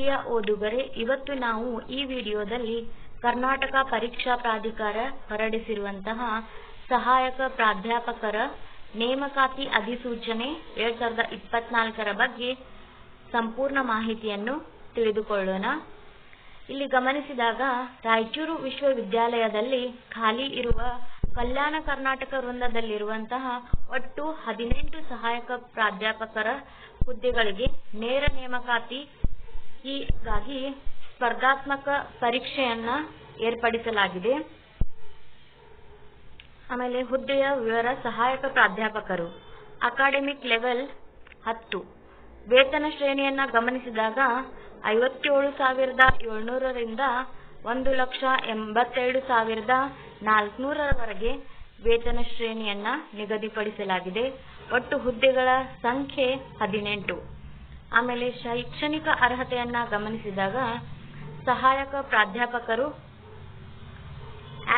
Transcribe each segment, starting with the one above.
ಪ್ರಿಯ ಓದುಗರೇ, ಇವತ್ತು ನಾವು ಈ ವಿಡಿಯೋದಲ್ಲಿ ಕರ್ನಾಟಕ ಪರೀಕ್ಷಾ ಪ್ರಾಧಿಕಾರ ಹೊರಡಿಸಿರುವಂತಹ ಸಹಾಯಕ ಪ್ರಾಧ್ಯಾಪಕರ ನೇಮಕಾತಿ ಅಧಿಸೂಚನೆ ಎರಡ್ ಸಾವಿರದ ಇಪ್ಪತ್ನಾಲ್ಕರ ಬಗ್ಗೆ ಸಂಪೂರ್ಣ ಮಾಹಿತಿಯನ್ನು ತಿಳಿದುಕೊಳ್ಳೋಣ. ಇಲ್ಲಿ ಗಮನಿಸಿದಾಗ, ರಾಯಚೂರು ವಿಶ್ವವಿದ್ಯಾಲಯದಲ್ಲಿ ಖಾಲಿ ಇರುವ ಕಲ್ಯಾಣ ಕರ್ನಾಟಕ ವೃಂದದಲ್ಲಿರುವಂತಹ ಒಟ್ಟು ಹದಿನೆಂಟು ಸಹಾಯಕ ಪ್ರಾಧ್ಯಾಪಕರ ಹುದ್ದೆಗಳಿಗೆ ನೇರ ನೇಮಕಾತಿ ಹೀಗಾಗಿ ಸ್ಪರ್ಧಾತ್ಮಕ ಪರೀಕ್ಷೆಯನ್ನ ಏರ್ಪಡಿಸಲಾಗಿದೆ. ಆಮೇಲೆ ಹುದ್ದೆಯ ವಿವರ ಸಹಾಯಕ ಪ್ರಾಧ್ಯಾಪಕರು. ಅಕಾಡೆಮಿಕ್ ಲೆವೆಲ್ ಹತ್ತು. ವೇತನ ಶ್ರೇಣಿಯನ್ನ ಗಮನಿಸಿದಾಗ ಐವತ್ತೇಳು ಸಾವಿರದ ಏಳ್ನೂರರಿಂದ ಒಂದು ಲಕ್ಷ ಎಂಬತ್ತೆರಡು ಸಾವಿರದ ನಾಲ್ಕುನೂರರವರೆಗೆ ವೇತನ ಶ್ರೇಣಿಯನ್ನ ನಿಗದಿಪಡಿಸಲಾಗಿದೆ. ಒಟ್ಟು ಹುದ್ದೆಗಳ ಸಂಖ್ಯೆ ಹದಿನೆಂಟು. ಆಮೇಲೆ ಶೈಕ್ಷಣಿಕ ಅರ್ಹತೆಯನ್ನ ಗಮನಿಸಿದಾಗ ಸಹಾಯಕ ಪ್ರಾಧ್ಯಾಪಕರು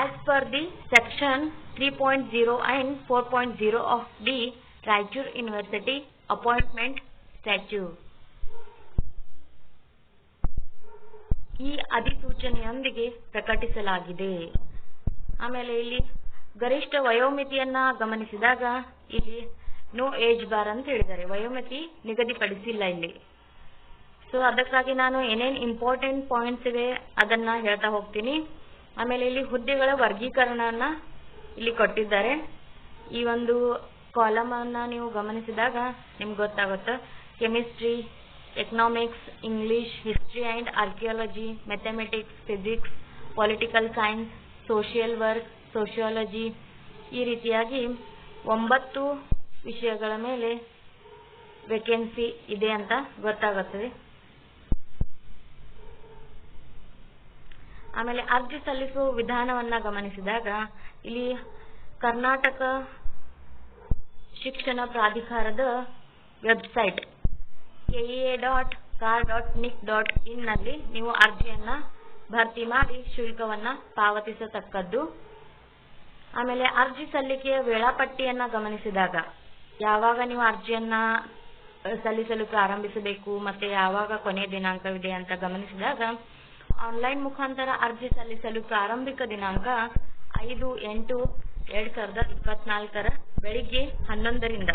as per the section three point zero and four point zero of the Raichur university appointment statute ಈ ಅಧಿಸೂಚನೆಯೊಂದಿಗೆ ಪ್ರಕಟಿಸಲಾಗಿದೆ. ಆಮೇಲೆ ಇಲ್ಲಿ ಗರಿಷ್ಠ ವಯೋಮಿತಿಯನ್ನ ಗಮನಿಸಿದಾಗ ಇಲ್ಲಿ ನೋ ಏಜ್ ಬಾರ್ ಅಂತ ಹೇಳಿದ್ದಾರೆ. ವಯೋಮತಿ ನಿಗದಿಪಡಿಸಿಲ್ಲ ಇಲ್ಲಿ. ಸೊ ಅದಕ್ಕಾಗಿ ನಾನು ಏನೇನ್ ಇಂಪಾರ್ಟೆಂಟ್ ಪಾಯಿಂಟ್ಸ್ ಇವೆ ಅದನ್ನ ಹೇಳ್ತಾ ಹೋಗ್ತೀನಿ. ಆಮೇಲೆ ಇಲ್ಲಿ ಹುದ್ದೆಗಳ ವರ್ಗೀಕರಣನ ಇಲ್ಲಿ ಕೊಟ್ಟಿದ್ದಾರೆ. ಈ ಒಂದು ಕಾಲಮ್ ಅನ್ನ ನೀವು ಗಮನಿಸಿದಾಗ ನಿಮ್ಗೆ ಗೊತ್ತಾಗುತ್ತೆ. Chemistry economics English history and archaeology mathematics physics political science social work sociology ಈ ರೀತಿಯಾಗಿ ಒಂಬತ್ತು ವಿಷಯಗಳ ಮೇಲೆ ವೇಕೆನ್ಸಿ ಇದೆ ಅಂತ ಗೊತ್ತಾಗುತ್ತದೆ. ಆಮೇಲೆ ಅರ್ಜಿ ಸಲ್ಲಿಸುವ ವಿಧಾನವನ್ನ ಗಮನಿಸಿದಾಗ ಇಲ್ಲಿ ಕರ್ನಾಟಕ ಶಿಕ್ಷಣ ಪ್ರಾಧಿಕಾರದ website KEA dot kar dot nic dot ಇನ್ನಲ್ಲಿ ನೀವು ಅರ್ಜಿಯನ್ನ ಭರ್ತಿ ಮಾಡಿ ಶುಲ್ಕವನ್ನ ಪಾವತಿಸತಕ್ಕದ್ದು. ಆಮೇಲೆ ಅರ್ಜಿ ಸಲ್ಲಿಕೆಯ ವೇಳಾಪಟ್ಟಿಯನ್ನ ಗಮನಿಸಿದಾಗ ಯಾವಾಗ ನೀವು ಅರ್ಜಿಯನ್ನ ಸಲ್ಲಿಸಲು ಪ್ರಾರಂಭಿಸಬೇಕು ಮತ್ತೆ ಯಾವಾಗ ಕೊನೆಯ ದಿನಾಂಕವಿದೆ ಅಂತ ಗಮನಿಸಿದಾಗ ಆನ್ಲೈನ್ ಮುಖಾಂತರ ಅರ್ಜಿ ಸಲ್ಲಿಸಲು ಪ್ರಾರಂಭಿಕ ದಿನಾಂಕ ಐದು, ಎಂಟು, ಎರಡ್ ಸಾವಿರದ ಇಪ್ಪತ್ನಾಲ್ಕರ ಬೆಳಿಗ್ಗೆ ಹನ್ನೊಂದರಿಂದ.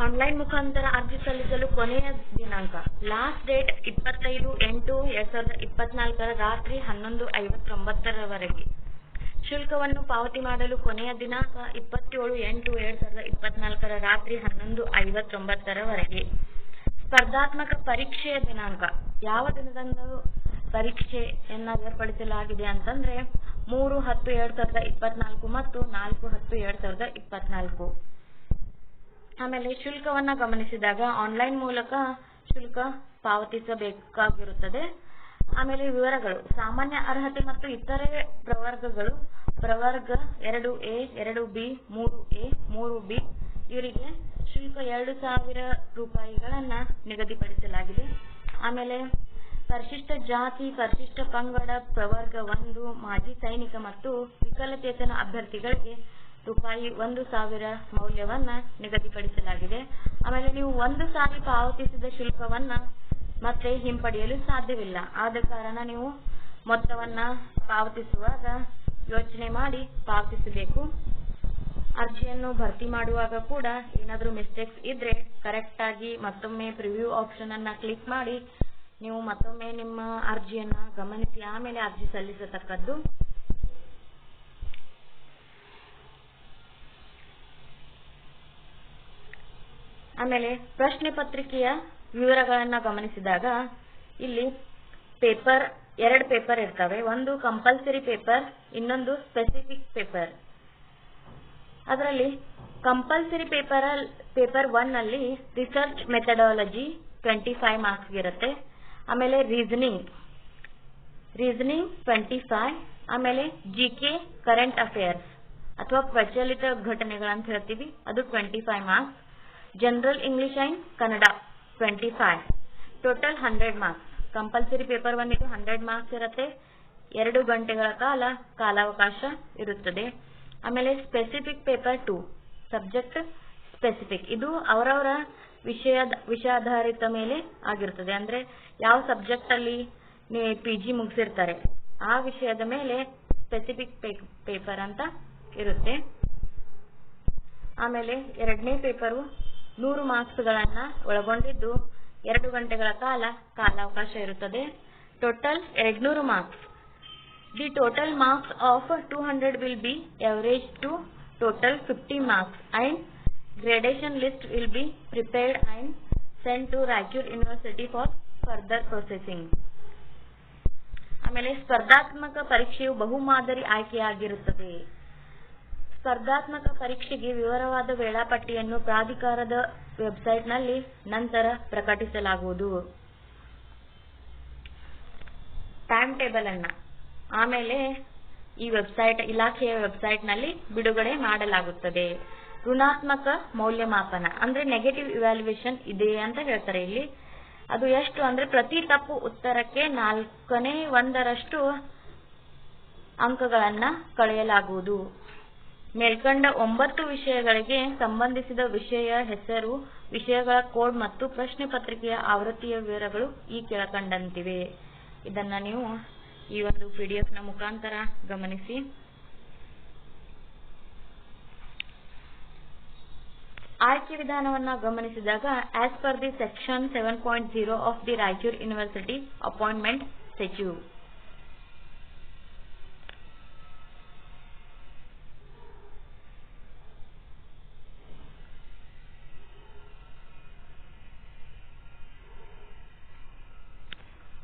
ಆನ್ಲೈನ್ ಮುಖಾಂತರ ಅರ್ಜಿ ಸಲ್ಲಿಸಲು ಕೊನೆಯ ದಿನಾಂಕ ಲಾಸ್ಟ್ ಡೇಟ್ ಇಪ್ಪತ್ತೈದು, ಎಂಟು, ಎರಡ್ ಸಾವಿರದ ಇಪ್ಪತ್ನಾಲ್ಕರ ರಾತ್ರಿ ಹನ್ನೊಂದು ಐವತ್ತೊಂಬತ್ತರವರೆಗೆ. ಶುಲ್ಕವನ್ನು ಪಾವತಿ ಮಾಡಲು ಕೊನೆಯ ದಿನಾಂಕ ಇಪ್ಪತ್ತೇಳು ಎಂಟು ಎರಡ್ ಸಾವಿರದ ಇಪ್ಪತ್ನಾಲ್ಕರ ರಾತ್ರಿ ಹನ್ನೊಂದು ಐವತ್ತೊಂಬತ್ತರವರೆಗೆ. ಸ್ಪರ್ಧಾತ್ಮಕ ಪರೀಕ್ಷೆಯ ದಿನಾಂಕ. ಯಾವ ದಿನದಂದು ಪರೀಕ್ಷೆಯನ್ನ ಏರ್ಪಡಿಸಲಾಗಿದೆ ಅಂತಂದ್ರೆ ಮೂರು ಹತ್ತು ಎರಡ್ ಸಾವಿರದ ಇಪ್ಪತ್ನಾಲ್ಕು ಮತ್ತು ನಾಲ್ಕು ಹತ್ತು ಎರಡ್ ಸಾವಿರದ ಇಪ್ಪತ್ನಾಲ್ಕು. ಆಮೇಲೆ ಶುಲ್ಕವನ್ನ ಗಮನಿಸಿದಾಗ ಆನ್ಲೈನ್ ಮೂಲಕ ಶುಲ್ಕ ಪಾವತಿಸಬೇಕಾಗಿರುತ್ತದೆ. ಆಮೇಲೆ ವಿವರಗಳು. ಸಾಮಾನ್ಯ ಅರ್ಹತೆ ಮತ್ತು ಇತರೆ ಪ್ರವರ್ಗಗಳು. ಪ್ರವರ್ಗ ಎರಡು ಎ, ಎರಡು ಬಿ, ಮೂರು ಎ, ಮೂರು ಬಿ. ಇವರಿಗೆ ಶುಲ್ಕ ಎರಡು ಸಾವಿರ ರೂಪಾಯಿಗಳನ್ನ ನಿಗದಿಪಡಿಸಲಾಗಿದೆ. ಆಮೇಲೆ ಪರಿಶಿಷ್ಟ ಜಾತಿ, ಪರಿಶಿಷ್ಟ ಪಂಗಡ, ಪ್ರವರ್ಗ ಒಂದು, ಮಾಜಿ ಸೈನಿಕ ಮತ್ತು ವಿಕಲಚೇತನ ಅಭ್ಯರ್ಥಿಗಳಿಗೆ ರೂಪಾಯಿ ಒಂದು ಸಾವಿರ ಮೌಲ್ಯವನ್ನ ನಿಗದಿಪಡಿಸಲಾಗಿದೆ. ಆಮೇಲೆ ನೀವು ಒಂದು ಸಾರಿ ಪಾವತಿಸಿದ ಶುಲ್ಕವನ್ನ ಮತ್ತೆ ಹಿಂಪಡೆಯಲು ಸಾಧ್ಯವಿಲ್ಲ. ಆದ ಕಾರಣ ನೀವು ಮೊತ್ತವನ್ನ ಪಾವತಿಸುವಾಗ ಯೋಚನೆ ಮಾಡಿ ಪಾವತಿಸಬೇಕು. ಅರ್ಜಿಯನ್ನು ಭರ್ತಿ ಮಾಡುವಾಗ ಕೂಡ ಏನಾದರೂ ಮಿಸ್ಟೇಕ್ಸ್ ಇದ್ರೆ ಕರೆಕ್ಟ್ ಆಗಿ ಮತ್ತೊಮ್ಮೆ ಪ್ರಿವ್ಯೂ ಆಪ್ಷನ್ ಅನ್ನ ಕ್ಲಿಕ್ ಮಾಡಿ ನೀವು ಮತ್ತೊಮ್ಮೆ ನಿಮ್ಮ ಅರ್ಜಿಯನ್ನ ಗಮನಿಸಿ, ಆಮೇಲೆ ಅರ್ಜಿ ಸಲ್ಲಿಸತಕ್ಕದ್ದು. ಆಮೇಲೆ ಪ್ರಶ್ನೆ ಪತ್ರಿಕೆಯ ವಿವರಗಳನ್ನ ಗಮನಿಸಿದಾಗ ಇಲ್ಲಿ ಪೇಪರ್, ಎರಡು ಪೇಪರ್ ಇರ್ತವೆ. ಒಂದು ಕಂಪಲ್ಸರಿ ಪೇಪರ್ ಇನ್ನೊಂದು ಸ್ಪೆಸಿಫಿಕ್ ಪೇಪರ್ ಅದರಲ್ಲಿ ಕಂಪಲ್ಸರಿ ಪೇಪರ್ ಪೇಪರ್ ಒನ್ ಅಲ್ಲಿ research methodology twenty five marks ಇರುತ್ತೆ. ಆಮೇಲೆ ರೀಸನಿಂಗ್ ರೀಸನಿಂಗ್ ಟ್ವೆಂಟಿ ಫೈವ್ ಆಮೇಲೆ ಜಿ ಕೆ ಕರೆಂಟ್ ಅಫೇರ್ಸ್ ಅಥವಾ ಪ್ರಚಲಿತ ಘಟನೆಗಳಂತ ಹೇಳ್ತೀವಿ. ಅದು twenty five marks general English and Kannada twenty five total hundred marks compulsory paper one ಇದು ಹಂಡ್ರೆಡ್ ಮಾರ್ಕ್ಸ್ ಇರುತ್ತೆ. ಎರಡು ಗಂಟೆಗಳ ಕಾಲ ಕಾಲಾವಕಾಶ ಇರುತ್ತದೆ. ಆಮೇಲೆ specific paper two subject specific ಇದು ಅವರವರ ವಿಷಯದ ವಿಷಯಾಧಾರಿತ ಮೇಲೆ ಆಗಿರ್ತದೆ. ಅಂದ್ರೆ ಯಾವ ಸಬ್ಜೆಕ್ಟ್ ಅಲ್ಲಿ ಪಿ ಜಿ ಮುಗಿಸಿರ್ತಾರೆ. ಆ ವಿಷಯದ ಮೇಲೆ ಸ್ಪೆಸಿಫಿಕ್ ಪೇಪರ್ ಅಂತ ಇರುತ್ತೆ. ಆಮೇಲೆ ಎರಡನೇ ಪೇಪರು ನೂರು ಮಾರ್ಕ್ಸ್ಗಳನ್ನ ಒಳಗೊಂಡಿದ್ದು ಎರಡು ಗಂಟೆಗಳ ಕಾಲ ಕಾಲಾವಕಾಶ ಇರುತ್ತದೆ. ಟೋಟಲ್ ಎರಡ್ನೂರು marks. The total marks of two hundred will be average to total fifty marks. And gradation list will be prepared and send to Raichur university for further processing. ಆಮೇಲೆ ಸ್ಪರ್ಧಾತ್ಮಕ ಪರೀಕ್ಷೆಯು ಬಹುಮಾದರಿ ಆಯ್ಕೆಯಾಗಿರುತ್ತದೆ. ಸ್ಪರ್ಧಾತ್ಮಕ ಪರೀಕ್ಷೆಗೆ ವಿವರವಾದ ವೇಳಾಪಟ್ಟಿಯನ್ನು ಪ್ರಾಧಿಕಾರದ ವೆಬ್ಸೈಟ್ನಲ್ಲಿ ನಂತರ ಪ್ರಕಟಿಸಲಾಗುವುದು. ಟೈಮ್ ಟೇಬಲ್ ಅನ್ನ ಆಮೇಲೆ ಈ ವೆಬ್ಸೈಟ್, ಇಲಾಖೆಯ ವೆಬ್ಸೈಟ್ನಲ್ಲಿ ಬಿಡುಗಡೆ ಮಾಡಲಾಗುತ್ತದೆ. ಋಣಾತ್ಮಕ ಮೌಲ್ಯಮಾಪನ, ಅಂದ್ರೆ ನೆಗೆಟಿವ್ ಇವ್ಯಾಲ್ಯೂಯೇಷನ್ ಇದೆ ಅಂತ ಹೇಳ್ತಾರೆ ಇಲ್ಲಿ. ಅದು ಎಷ್ಟು ಅಂದ್ರೆ ಪ್ರತಿ ತಪ್ಪು ಉತ್ತರಕ್ಕೆ ನಾಲ್ಕನೇ ಒಂದರಷ್ಟು ಅಂಕಗಳನ್ನ ಕಳೆಯಲಾಗುವುದು. ಮೇಲ್ಕಂಡ ಒಂಬತ್ತು ವಿಷಯಗಳಿಗೆ ಸಂಬಂಧಿಸಿದ ವಿಷಯ ಹೆಸರು, ವಿಷಯಗಳ ಕೋಡ್ ಮತ್ತು ಪ್ರಶ್ನೆ ಪತ್ರಿಕೆಯ ಆವೃತ್ತಿಯ ವಿವರಗಳು ಈ ಕೆಳಕಂಡಂತಿವೆ. ಇದನ್ನ ನೀವು ಈ ಒಂದು ಪಿಡಿಎಫ್ನ ಮುಖಾಂತರ ಗಮನಿಸಿ. ಆಯ್ಕೆ ವಿಧಾನವನ್ನ ಗಮನಿಸಿದಾಗ as per the section seven point zero of the Raichur university appointment Sachiv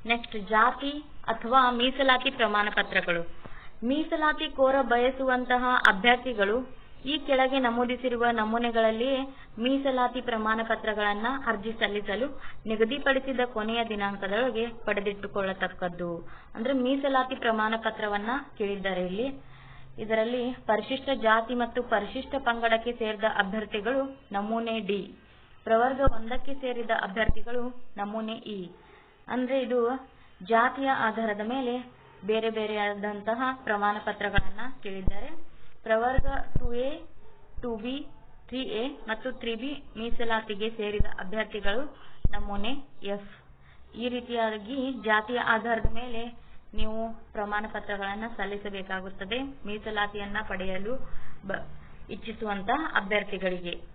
next ಜಾತಿ ಅಥವಾ ಮೀಸಲಾತಿ ಪ್ರಮಾಣ ಪತ್ರಗಳು. ಮೀಸಲಾತಿ ಕೋರ ಬಯಸುವಂತಹ ಅಭ್ಯರ್ಥಿಗಳು ಈ ಕೆಳಗೆ ನಮೂದಿಸಿರುವ ನಮೂನೆಗಳಲ್ಲಿ ಮೀಸಲಾತಿ ಪ್ರಮಾಣ ಪತ್ರಗಳನ್ನ ಅರ್ಜಿ ಸಲ್ಲಿಸಲು ನಿಗದಿಪಡಿಸಿದ ಕೊನೆಯ ದಿನಾಂಕದೊಳಗೆ ಪಡೆದಿಟ್ಟುಕೊಳ್ಳತಕ್ಕದ್ದು. ಅಂದ್ರೆ ಮೀಸಲಾತಿ ಪ್ರಮಾಣ ಪತ್ರವನ್ನ ಕೇಳಿದ್ದಾರೆ ಇಲ್ಲಿ. ಇದರಲ್ಲಿ ಪರಿಶಿಷ್ಟ ಜಾತಿ ಮತ್ತು ಪರಿಶಿಷ್ಟ ಪಂಗಡಕ್ಕೆ ಸೇರಿದ ಅಭ್ಯರ್ಥಿಗಳು ನಮೂನೆ ಡಿ. ಪ್ರವರ್ಗ ಒಂದಕ್ಕೆ ಸೇರಿದ ಅಭ್ಯರ್ಥಿಗಳು ನಮೂನೆ ಇ. ಅಂದ್ರೆ ಇದು ಜಾತಿಯ ಆಧಾರದ ಮೇಲೆ ಬೇರೆ ಬೇರೆಯಾದಂತಹ ಪ್ರಮಾಣ ಪತ್ರಗಳನ್ನ ಕೇಳಿದ್ದಾರೆ. ಪ್ರವರ್ಗ two A two B three A ಮತ್ತು ತ್ರೀ ಬಿ ಮೀಸಲಾತಿಗೆ ಸೇರಿದ ಅಭ್ಯರ್ಥಿಗಳು ನಮೂನೆ ಎಫ್ ಈ ರೀತಿಯಾಗಿ ಜಾತಿಯ ಆಧಾರದ ಮೇಲೆ ನೀವು ಪ್ರಮಾಣ ಪತ್ರಗಳನ್ನ ಸಲ್ಲಿಸಬೇಕಾಗುತ್ತದೆ. ಮೀಸಲಾತಿಯನ್ನ ಪಡೆಯಲು ಇಚ್ಛಿಸುವಂತಹ ಅಭ್ಯರ್ಥಿಗಳಿಗೆ.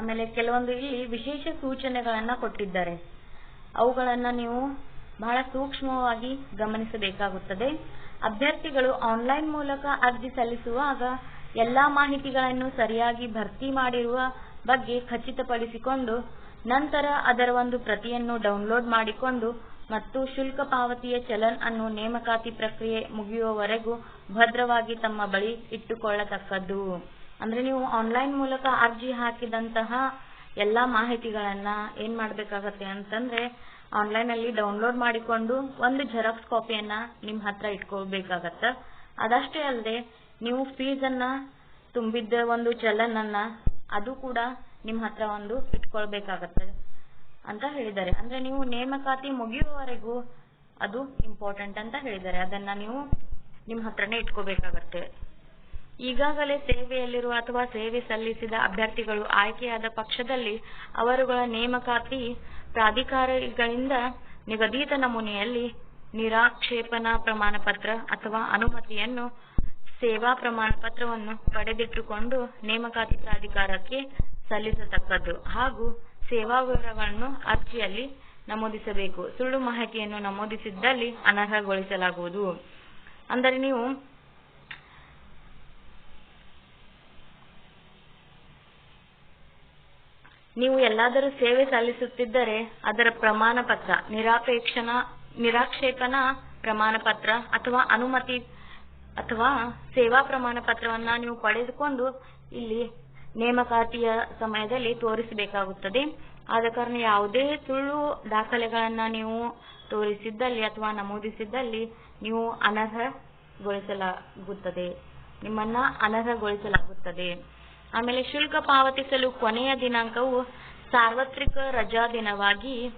ಆಮೇಲೆ ಕೆಲವೊಂದು ಇಲ್ಲಿ ವಿಶೇಷ ಸೂಚನೆಗಳನ್ನ ಕೊಟ್ಟಿದ್ದಾರೆ. ಅವುಗಳನ್ನ ನೀವು ಬಹಳ ಸೂಕ್ಷ್ಮವಾಗಿ ಗಮನಿಸಬೇಕಾಗುತ್ತದೆ. ಅಭ್ಯರ್ಥಿಗಳು ಆನ್ಲೈನ್ ಮೂಲಕ ಅರ್ಜಿ ಸಲ್ಲಿಸುವಾಗ ಎಲ್ಲಾ ಮಾಹಿತಿಗಳನ್ನು ಸರಿಯಾಗಿ ಭರ್ತಿ ಮಾಡಿರುವ ಬಗ್ಗೆ ಖಚಿತಪಡಿಸಿಕೊಂಡು ನಂತರ ಅದರ ಒಂದು ಪ್ರತಿಯನ್ನು ಡೌನ್ಲೋಡ್ ಮಾಡಿಕೊಂಡು ಮತ್ತು ಶುಲ್ಕ ಪಾವತಿಯ ಚಲನ್ ಅನ್ನು ನೇಮಕಾತಿ ಪ್ರಕ್ರಿಯೆ ಮುಗಿಯುವವರೆಗೂ ಭದ್ರವಾಗಿ ತಮ್ಮ ಬಳಿ ಇಟ್ಟುಕೊಳ್ಳತಕ್ಕದ್ದು. ಅಂದ್ರೆ ನೀವು ಆನ್ಲೈನ್ ಮೂಲಕ ಅರ್ಜಿ ಹಾಕಿದಂತಹ ಎಲ್ಲಾ ಮಾಹಿತಿಗಳನ್ನ ಏನ್ ಮಾಡ್ಬೇಕಾಗತ್ತೆ ಅಂತಂದ್ರೆ ಆನ್ಲೈನ್ ಅಲ್ಲಿ ಡೌನ್ಲೋಡ್ ಮಾಡಿಕೊಂಡು ಒಂದು ಜೆರಾಕ್ಸ್ ಕಾಪಿಯನ್ನ ನಿಮ್ ಹತ್ರ ಇಟ್ಕೊಳ್ಬೇಕಾಗತ್ತ. ಅದಷ್ಟೇ ಅಲ್ಲದೆ ನೀವು ಫೀಸ್ ಅನ್ನ ತುಂಬಿದ್ದ ಒಂದು ಚಲನ್ ಅನ್ನ ಅದು ಕೂಡ ನಿಮ್ ಹತ್ರ ಒಂದು ಇಟ್ಕೊಳ್ಬೇಕಾಗತ್ತೆ ಅಂತ ಹೇಳಿದ್ದಾರೆ. ಅಂದ್ರೆ ನೀವು ನೇಮಕಾತಿ ಮುಗಿಯುವವರೆಗೂ ಅದು ಇಂಪಾರ್ಟೆಂಟ್ ಅಂತ ಹೇಳಿದ್ದಾರೆ. ಅದನ್ನ ನೀವು ನಿಮ್ ಹತ್ರನೇ ಇಟ್ಕೋಬೇಕಾಗತ್ತೆ. ಈಗಾಗಲೇ ಸೇವೆಯಲ್ಲಿರುವ ಅಥವಾ ಸೇವೆ ಸಲ್ಲಿಸಿದ ಅಭ್ಯರ್ಥಿಗಳು ಆಯ್ಕೆಯಾದ ಪಕ್ಷದಲ್ಲಿ ಅವರುಗಳ ನೇಮಕಾತಿ ಪ್ರಾಧಿಕಾರಿಗಳಿಂದ ನಿಗದಿತ ನಮೂನೆಯಲ್ಲಿ ನಿರಾಕ್ಷೇಪಣಾ ಪ್ರಮಾಣ ಪತ್ರ ಅಥವಾ ಅನುಮತಿಯನ್ನು ಸೇವಾ ಪ್ರಮಾಣ ಪತ್ರವನ್ನು ಪಡೆದಿಟ್ಟುಕೊಂಡು ನೇಮಕಾತಿ ಪ್ರಾಧಿಕಾರಕ್ಕೆ ಸಲ್ಲಿಸತಕ್ಕದ್ದು ಹಾಗೂ ಸೇವಾ ವಿವರಗಳನ್ನು ಅರ್ಜಿಯಲ್ಲಿ ನಮೂದಿಸಬೇಕು. ಸುಳ್ಳು ಮಾಹಿತಿಯನ್ನು ನಮೂದಿಸಿದ್ದಲ್ಲಿ ಅನರ್ಹಗೊಳಿಸಲಾಗುವುದು. ಅಂದರೆ ನೀವು ನೀವು ಎಲ್ಲಾದರೂ ಸೇವೆ ಸಲ್ಲಿಸುತ್ತಿದ್ದರೆ ಅದರ ಪ್ರಮಾಣ ಪತ್ರ ನಿರಾಪೇಕ್ಷಣ ನಿರಾಕ್ಷೇಪಣಾ ಪ್ರಮಾಣ ಪತ್ರ ಅಥವಾ ಅನುಮತಿ ಅಥವಾ ಸೇವಾ ಪ್ರಮಾಣ ಪತ್ರವನ್ನ ನೀವು ಪಡೆದುಕೊಂಡು ಇಲ್ಲಿ ನೇಮಕಾತಿಯ ಸಮಯದಲ್ಲಿ ತೋರಿಸಬೇಕಾಗುತ್ತದೆ. ಆದ ಕಾರಣ ಯಾವುದೇ ಸುಳ್ಳು ದಾಖಲೆಗಳನ್ನ ನೀವು ತೋರಿಸಿದ್ದಲ್ಲಿ ಅಥವಾ ನಮೂದಿಸಿದ್ದಲ್ಲಿ ನೀವು ಅನರ್ಹಗೊಳಿಸಲಾಗುತ್ತದೆ. ನಿಮ್ಮನ್ನ ಅನರ್ಹಗೊಳಿಸಲಾಗುತ್ತದೆ. ಆಮೇಲೆ ಶುಲ್ಕ ಪಾವತಿಸಲು ಕೊನೆಯ ದಿನಾಂಕವು ಸಾರ್ವತ್ರಿಕ ರಜಾ ದಿನವಾಗಿ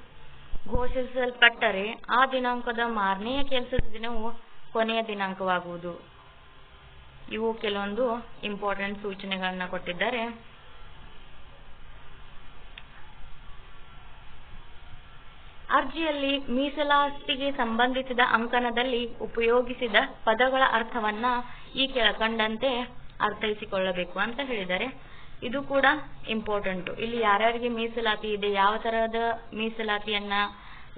ಘೋಷಿಸಲ್ಪಟ್ಟರೆ ಆ ದಿನಾಂಕದ ಮಾರನೆಯ ಕೆಲಸದ ದಿನವು ಕೊನೆಯ ದಿನಾಂಕವಾಗುವುದು. ಇವು ಕೆಲವೊಂದು ಇಂಪಾರ್ಟೆಂಟ್ ಸೂಚನೆಗಳನ್ನ ಕೊಟ್ಟಿದ್ದಾರೆ. ಅರ್ಜಿಯಲ್ಲಿ ಮೀಸಲಾತಿಗೆ ಸಂಬಂಧಿಸಿದ ಅಂಕಣದಲ್ಲಿ ಉಪಯೋಗಿಸಿದ ಪದಗಳ ಅರ್ಥವನ್ನ ಈ ಕೆಳಕಂಡಂತೆ ಅರ್ಥೈಸಿಕೊಳ್ಳಬೇಕು ಅಂತ ಹೇಳಿದ್ದಾರೆ. ಇದು ಕೂಡ ಇಂಪಾರ್ಟೆಂಟ್ ಇಲ್ಲಿ ಯಾರ್ಯಾರಿಗೆ ಮೀಸಲಾತಿ ಇದೆ, ಯಾವ ತರಹದ ಮೀಸಲಾತಿಯನ್ನ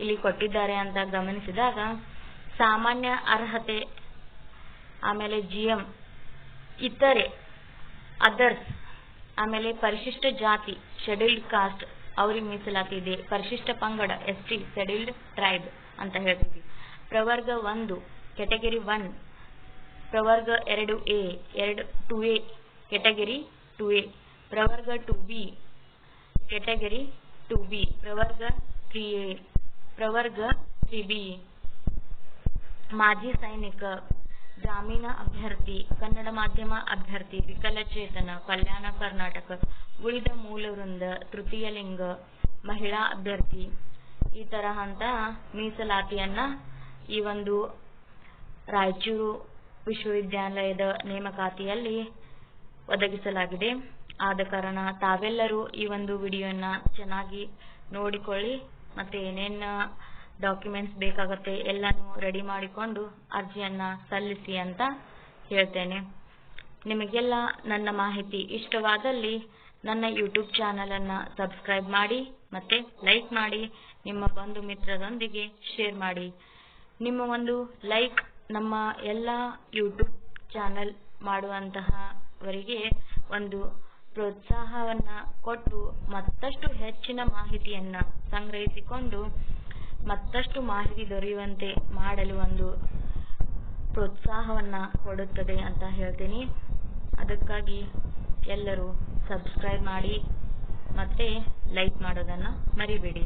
ಇಲ್ಲಿ ಕೊಟ್ಟಿದ್ದಾರೆ ಅಂತ ಗಮನಿಸಿದಾಗ, ಸಾಮಾನ್ಯ ಅರ್ಹತೆ, ಆಮೇಲೆ ಜಿಎಂ ಇತರೆ ಅದರ್ಸ್ ಆಮೇಲೆ ಪರಿಶಿಷ್ಟ ಜಾತಿ ಶೆಡ್ಯೂಲ್ಡ್ ಕಾಸ್ಟ್ ಅವ್ರಿಗೆ ಮೀಸಲಾತಿ ಇದೆ. ಪರಿಶಿಷ್ಟ ಪಂಗಡ ಎಸ್ ಟಿ ಶೆಡ್ಯೂಲ್ಡ್ ಟ್ರೈಬ್ ಅಂತ ಹೇಳ್ತೀವಿ. ಪ್ರವರ್ಗ ಒಂದು ಕೆಟಗರಿ ಒನ್ ಪ್ರವರ್ಗ ಎರಡು ಎ, ಎರಡು two A category two A, ಪ್ರವರ್ಗ two B category two B, ಪ್ರವರ್ಗ ತ್ರೀ ಎ, ಪ್ರವರ್ಗ ತ್ರೀ ಬಿ. ಮಾಜಿ ಸೈನಿಕ, ಗ್ರಾಮೀಣ ಅಭ್ಯರ್ಥಿ, ಕನ್ನಡ ಮಾಧ್ಯಮ ಅಭ್ಯರ್ಥಿ, ವಿಕಲಚೇತನ, ಕಲ್ಯಾಣ ಕರ್ನಾಟಕ, ಉಳಿದ ಮೂಲವೃಂದ, ತೃತೀಯ ಲಿಂಗ, ಮಹಿಳಾ ಅಭ್ಯರ್ಥಿ ಈ ತರಹ ಅಂತ ಮೀಸಲಾತಿಯನ್ನ ಈ ಒಂದು ರಾಯಚೂರು ವಿಶ್ವವಿದ್ಯಾಲಯದ ನೇಮಕಾತಿಯಲ್ಲಿ ಒದಗಿಸಲಾಗಿದೆ. ಆದ ಕಾರಣ ತಾವೆಲ್ಲರೂ ಈ ಒಂದು ವಿಡಿಯೋನ ಚೆನ್ನಾಗಿ ನೋಡಿಕೊಳ್ಳಿ. ಮತ್ತೆ ಏನೇನ ಡಾಕ್ಯುಮೆಂಟ್ಸ್ ಬೇಕಾಗುತ್ತೆ ಎಲ್ಲಾನು ರೆಡಿ ಮಾಡಿಕೊಂಡು ಅರ್ಜಿಯನ್ನ ಸಲ್ಲಿಸಿ ಅಂತ ಹೇಳ್ತೇನೆ. ನಿಮಗೆಲ್ಲ ನನ್ನ ಮಾಹಿತಿ ಇಷ್ಟವಾದಲ್ಲಿ ನನ್ನ ಯೂಟ್ಯೂಬ್ ಚಾನೆಲ್ ಅನ್ನ ಸಬ್ಸ್ಕ್ರೈಬ್ ಮಾಡಿ ಮತ್ತೆ ಲೈಕ್ ಮಾಡಿ. ನಿಮ್ಮ ಬಂಧು ಮಿತ್ರರೊಂದಿಗೆ ಶೇರ್ ಮಾಡಿ. ನಿಮ್ಮ ಒಂದು ಲೈಕ್ ನಮ್ಮ ಎಲ್ಲ ಯೂಟ್ಯೂಬ್ ಚಾನಲ್ ಮಾಡುವಂತಹವರಿಗೆ ಒಂದು ಪ್ರೋತ್ಸಾಹವನ್ನ ಕೊಟ್ಟು ಮತ್ತಷ್ಟು ಹೆಚ್ಚಿನ ಮಾಹಿತಿಯನ್ನ ಸಂಗ್ರಹಿಸಿಕೊಂಡು ಮತ್ತಷ್ಟು ಮಾಹಿತಿ ದೊರೆಯುವಂತೆ ಮಾಡಲು ಒಂದು ಪ್ರೋತ್ಸಾಹವನ್ನ ಕೊಡುತ್ತದೆ ಅಂತ ಹೇಳ್ತೀನಿ. ಅದಕ್ಕಾಗಿ ಎಲ್ಲರೂ ಸಬ್ಸ್ಕ್ರೈಬ್ ಮಾಡಿ ಮತ್ತೆ ಲೈಕ್ ಮಾಡೋದನ್ನ ಮರಿಬೇಡಿ.